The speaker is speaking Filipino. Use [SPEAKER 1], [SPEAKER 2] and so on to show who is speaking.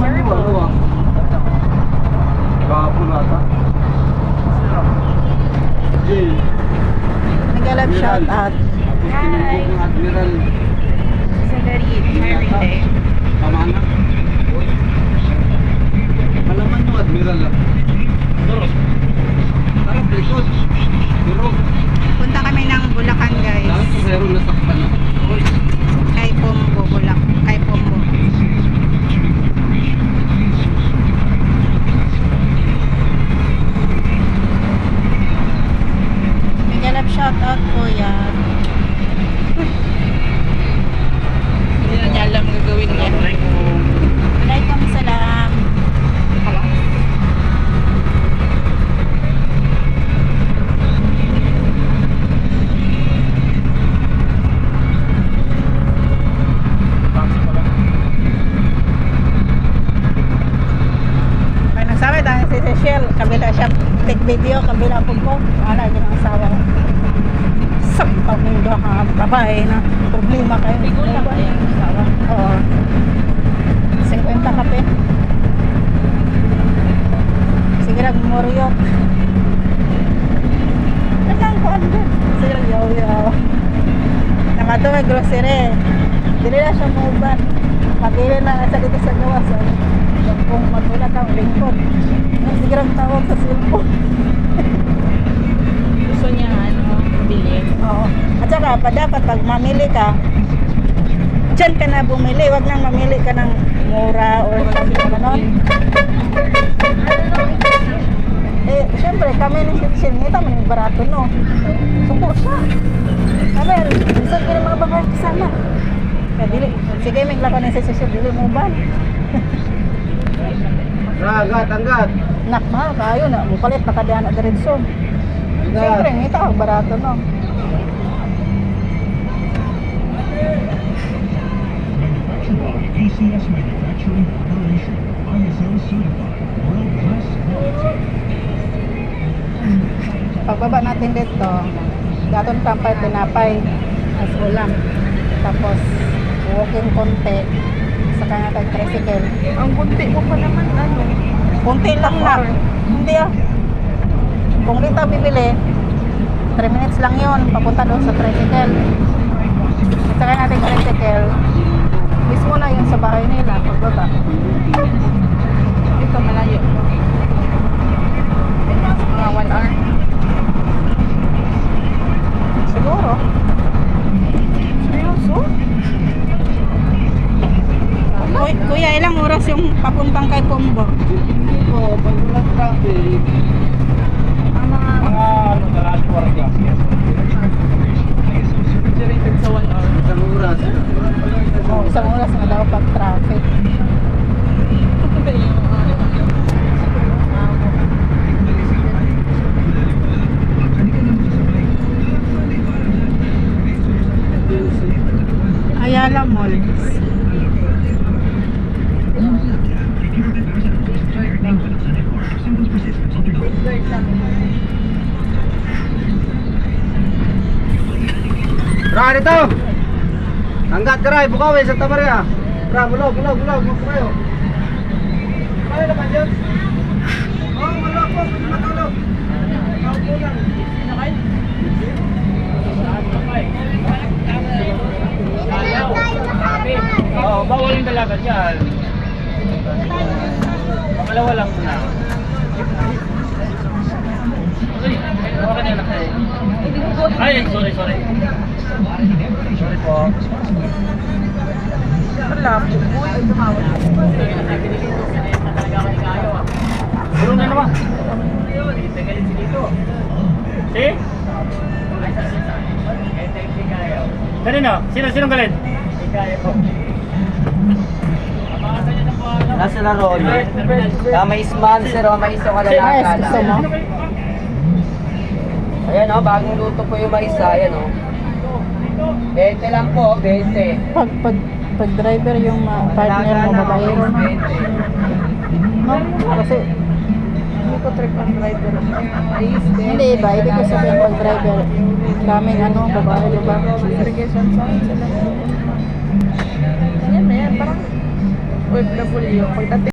[SPEAKER 1] turbo. Nagalab shout out.
[SPEAKER 2] Hi.
[SPEAKER 3] Admiral.
[SPEAKER 2] Sa Darit, Heritage.
[SPEAKER 3] Tama na. Malaman yung Admiral.
[SPEAKER 2] Shout out po yan. Hindi na niya alam gagawin niya. Alaikum salam. Cecil, kabila siya take video, kabila po ko. Wala din ang asawa. Sampaw mundo ha, babae na problema kayo. Bigula ba asawa? Oo. 50 kape. Sige lang, moriok. Kanang ko ano din. Sige lang, yaw yaw. Nakato may grocery. Dili na siya mauban. Pagili na sa dito sa gawas. Kung matulad ang lingkod. Sige lang tawag sa cellphone.
[SPEAKER 1] Gusto niya ano, bilhin.
[SPEAKER 2] Oo. At saka, pa dapat pag mamili ka, dyan ka na bumili. Huwag nang mamili ka ng mura or sabi ka ganon. Eh, syempre, kami ni Sitsin, man yung barato, no? Suko siya. Sabi, minsan ka mga babae kasama. Kaya dili, sige, may lako ni Sitsin, dili mo ba?
[SPEAKER 3] Ragat, anggat.
[SPEAKER 2] Nak, mahal kayo na. Mupalit na kadaan na. Siyempre,
[SPEAKER 3] Anggat.
[SPEAKER 2] ngita, barato, no?
[SPEAKER 4] ACS Manufacturing Corporation, ISO certified, world-class quality.
[SPEAKER 2] Pagbaba natin dito, daton kampay tinapay as ulam. Tapos, walking konti. Saka natin tricycle.
[SPEAKER 1] Ang kunti mo pa naman, ano?
[SPEAKER 2] Konti lang na. Hindi ah. Kung dito bibili, 3 minutes lang yon papunta doon sa tricycle. Saka natin tricycle, mismo na yun sa bahay nila, pagbaba.
[SPEAKER 1] Ito malayo. Mga one hour.
[SPEAKER 2] Siguro.
[SPEAKER 1] Seryoso?
[SPEAKER 2] Kuy, kuya, ilang oras yung papuntang kay Pombo?
[SPEAKER 3] Dito, pag traffic, ano, kalas warga.
[SPEAKER 1] rated sa one hour.
[SPEAKER 3] Isang oras.
[SPEAKER 2] Oh, isang na daw pag traffic.
[SPEAKER 1] Yung, ano,
[SPEAKER 2] Ayala Mall.
[SPEAKER 3] Ra, dito! Anggat ka rin, bukawi, Santa Maria. Ra, bulog, bulog, bulog, bulog kayo. Kaya naman yun. Oh, wala po, matulog. Kaupo lang.
[SPEAKER 5] Oo, bawal yung dalaga dyan. Pangalawa lang muna. Ay, sorry, sorry. Sorry po.
[SPEAKER 1] wala po.
[SPEAKER 5] Puro na naman. Si? Kanino? Sino? Sinong galit?
[SPEAKER 6] Nasa laro ulit. Ah, may sponsor o may isang
[SPEAKER 2] Nice,
[SPEAKER 6] kalalaka
[SPEAKER 2] gusto mo?
[SPEAKER 6] Ayan o, bagong luto po yung mais. ah, Ayan o. 20 lang po, 20.
[SPEAKER 2] Pag, pag, pag driver yung ma- partner mo, babae mo.
[SPEAKER 6] 20.
[SPEAKER 2] No? Kasi,
[SPEAKER 1] Hindi ko trip ang driver.
[SPEAKER 2] hindi iba. Ibig ko sabihin pag driver, daming ano, babae, diba?
[SPEAKER 1] Irrigation sign sila. Yan na yan, parang OFW. Pagdating